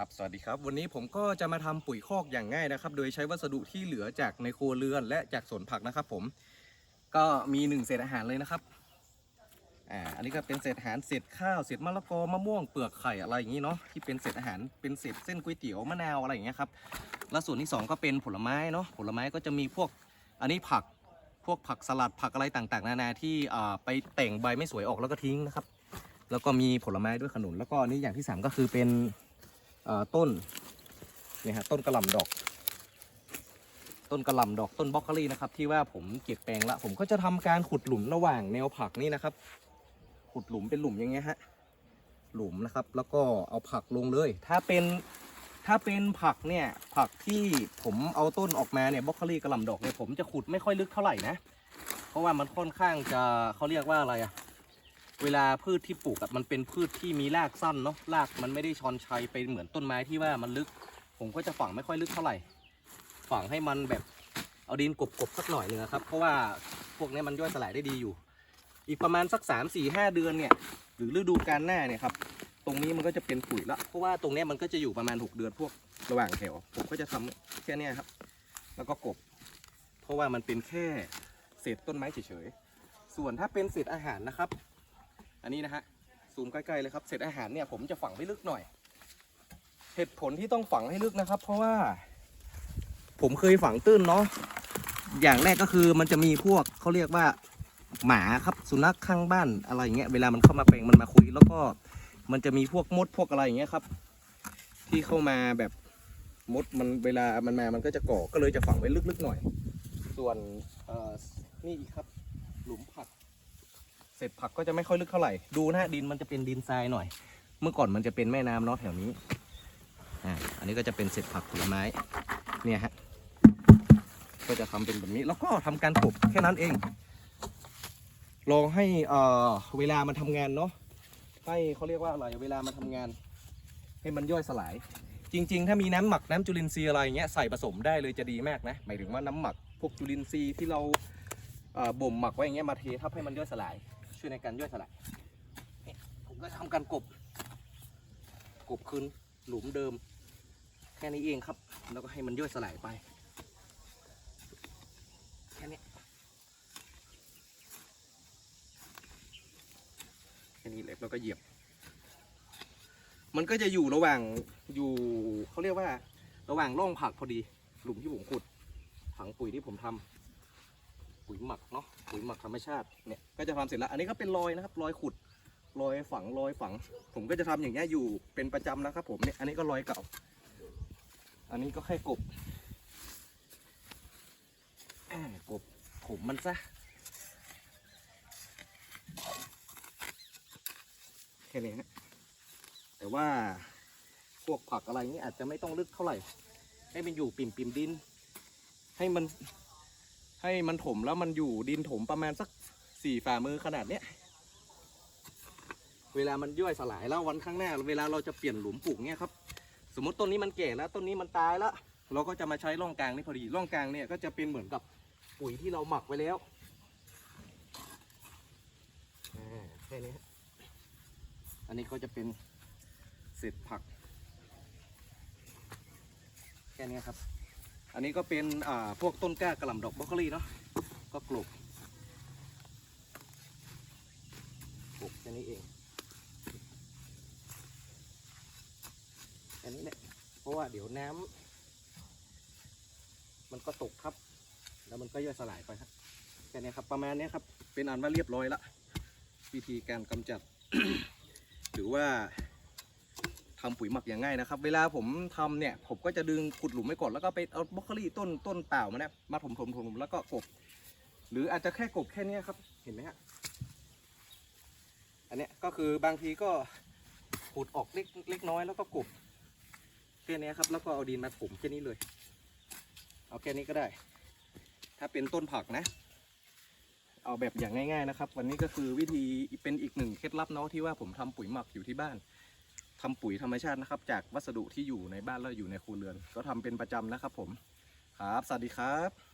ครับสวัสดีครับ วันนี้ผมก็จะมาทำปุ๋ยคอกอย่างง่ายนะครับ โดยใช้วัสดุที่เหลือจากในครัวเรือนและจากสวนผักนะครับ ผม ก็มีหนึ่งเศษอาหารเลยนะครับอ่าอันนี้ก็เป็นเศษอาหารเศษข้าวเศษมะละกอมะม่วงเปลือกไข่อะไรอย่างนี้เนาะที่เป็นเศษอาหารเป็นเศษเส้นก๋วยเตี๋ยวมะนาวอะไรอย่างเงี้ยครับแล้วส่วนที่สองก็เป็นผลไม้เนาะผลไม้ก็จะมีพวกอันนี้ผักพวกผักสลัดผักอะไรต่างๆ นานาที่อ่าไปแต่งใบไม่สวยออกแล้วก็ทิ้งนะครับ แล้วก็มีผลไม้ด้วยขนุนแล้วก็อันนี้อย่างที่สามก็คือเป็น ต้นเนี่ยฮะต้นกระหล่ำดอก ต้นกระหล่ำดอกต้นบล็อกโคลี่นะครับ ที่ว่าผมเก็บแปลงละ ผมก็จะทำการขุดหลุมระหว่างแนวผักนี่นะครับ ขุดหลุมเป็นหลุมอย่างเงี้ยฮะหลุมนะครับ แล้วก็เอาผักลงเลย ถ้าเป็นถ้าเป็นผักเนี่ยผักที่ผมเอาต้นออกมาเนี่ยบล็อกโคลี่กระหล่ำดอกเนี่ยผมจะขุดไม่ค่อยลึกเท่าไหร่นะ เพราะว่ามันค่อนข้างจะเขาเรียกว่าอะไรอะ เวลาพืชที่ปลูกอะมันเป็นพืชที่มีรากสั้นเนาะรากมันไม่ได้ชอนชัยไปเหมือนต้นไม้ที่ว่ามันลึก ผมก็จะฝังไม่ค่อยลึกเท่าไหร่ ฝังให้มันแบบเอาดินกบๆสักหน่อยหนึงอะครับ เพราะว่าพวกนี้มันย่อยสลายได้ดีอยู่ อีกประมาณสัก 3 4 5 เดือนเนี่ย หรือฤดูกาลหน้าเนี่ยครับ ตรงนี้มันก็จะเป็นปุ๋ยละเพราะว่าตรงเนี้ยมันก็จะอยู่ประมาณ 6 เดือนพวกระหว่างแถว ผมก็จะทำแค่เนี้ยครับ แล้วก็กบ เพราะว่ามันเป็นแค่เศษต้นไม้เฉยๆ ส่วนถ้าเป็นเศษอาหารนะครับ อันนี้นะฮะซูมใกล้ๆเลยครับเศษอาหารเนี่ยผมจะฝังไว้ลึกหน่อย เหตุผลที่ต้องฝังให้ลึกนะครับ เพราะว่า ผมเคยฝังตื้นเนาะอย่างแรกก็คือมันจะมีพวกเขาเรียกว่าหมาครับสุนัขข้างบ้านอะไรอย่างเงี้ยเวลามันเข้ามาแปลงมันมาคุย แล้วก็มันจะมีพวกมดพวกอะไรอย่างเงี้ยครับ ที่เข้ามาแบบมดมันเวลามันมามันก็จะก่อก็เลยจะฝังไว้ลึกๆหน่อย ส่วนนี่อีกครับ หลุมผัก เศษผักก็จะไม่ค่อยลึกเท่าไหร่ดูนะฮะดินมันจะเป็นดินทรายหน่อย เมื่อก่อนมันจะเป็นแม่น้ำเนาะแถวนี้อ่าอันนี้ก็จะเป็นเศษผักผลไม้เนี่ยฮะก็จะทำเป็นแบบนี้แล้วก็ทำการกบแค่นั้นเองลองให้เอ่อเวลามันทำงานเนาะให้เขาเรียกว่าอะไรเวลามันทำงาน ให้มันย่อยสลาย จริง ๆ ถ้ามีน้ำหมักน้ำจุลินทรีย์อะไรเงี้ยใส่ผสมได้เลยจะดีมากนะหมายถึงว่าน้ำหมักพวกจุลินทรีย์ที่เราบ่มหมักไว้อย่างเงี้ยมาเททับให้มันย่อยสลาย ช่วยในการย่อยสลายผมก็ทำการกบ กบคืนหลุมเดิม แค่นี้เองครับ แล้วก็ให้มันย่อยสลายไป แค่นี้แค่นี้เลยแล้วก็เหยียบ มันก็จะอยู่ระหว่างอยู่เขาเรียกว่า ระหว่างร่องผักพอดี หลุมที่ผมขุดถังปุ๋ยที่ผมทำ ปุ๋ยหมักเนาะปุ๋ยหมักธรรมชาติเนี่ยก็จะทำเสร็จแล้วอันนี้ก็เป็นรอยนะครับรอยขุดรอยฝังรอยฝัง ผมก็จะทำอย่างเงี้ยอยู่เป็นประจำนะครับ ผมเนี่ยอันนี้ก็รอยเก่า อันนี้ก็แค่กบกบผมมันซะแค่นี้ฮะแต่ว่าพวกผักอะไรนี้อาจจะไม่ต้องลึกเท่าไหร่ ให้มันอยู่ปิ่มปิ่มดิน ให้มัน ให้มันถมแล้วมันอยู่ดินถมประมาณสักสี่ฝ่ามือขนาดเนี้ยเวลามันย่อยสลายแล้ววันข้างหน้า เวลาเราจะเปลี่ยนหลุมปลูกเนี่ยครับ สมมติต้นนี้มันแก่แล้วต้นนี้มันตายแล้ว เราก็จะมาใช้ร่องกลางนี่พอดีร่องกลางเนี่ยก็จะเป็นเหมือนกับปุ๋ยที่เราหมักไว้แล้วอ่าแค่นี้อันนี้ก็จะเป็นเศษผัก แค่นี้ครับ อันนี้ก็เป็นอ่าพวกต้นกล้ากระหล่ำดอกบรอกโคลีเนาะก็กลบกลบแค่นี้เองแค่นี้แหละเพราะว่าเดี๋ยวน้ำมันก็ตกครับ แล้วมันก็ย่อยสลายไปครับแค่นี้ครับประมาณนี้ครับเป็นอันว่าเรียบร้อยละวิธีการกำจัด หรือว่า ทำปุ๋ยหมักอย่างง่ายนะครับ เวลาผมทำเนี่ยผมก็จะดึงขุดหลุมไว้ก่อนแล้วก็ไปเอาบรอกโคลีต้นต้นเปล่ามาเนี่ยมาถมถมถมแล้วก็กบ หรืออาจจะแค่กบแค่นี้ครับ เห็นไหมฮะอันเนี้ยก็คือบางทีก็ขุดออกเล็กเล็กน้อยแล้วก็กบแค่นี้ครับ แล้วก็เอาดินมาถมแค่นี้เลย เอาแค่นี้ก็ได้ ถ้าเป็นต้นผักนะ เอาแบบอย่างง่าย ๆนะครับ วันนี้ก็คือวิธีเป็นอีกหนึ่งเคล็ดลับเนาะที่ว่าผมทำปุ๋ยหมักอยู่ที่บ้าน ทำปุ๋ยธรรมชาตินะครับ จากวัสดุที่อยู่ในบ้านแล้วอยู่ในครัวเรือน ก็ทำเป็นประจำนะครับผมครับ สวัสดีครับ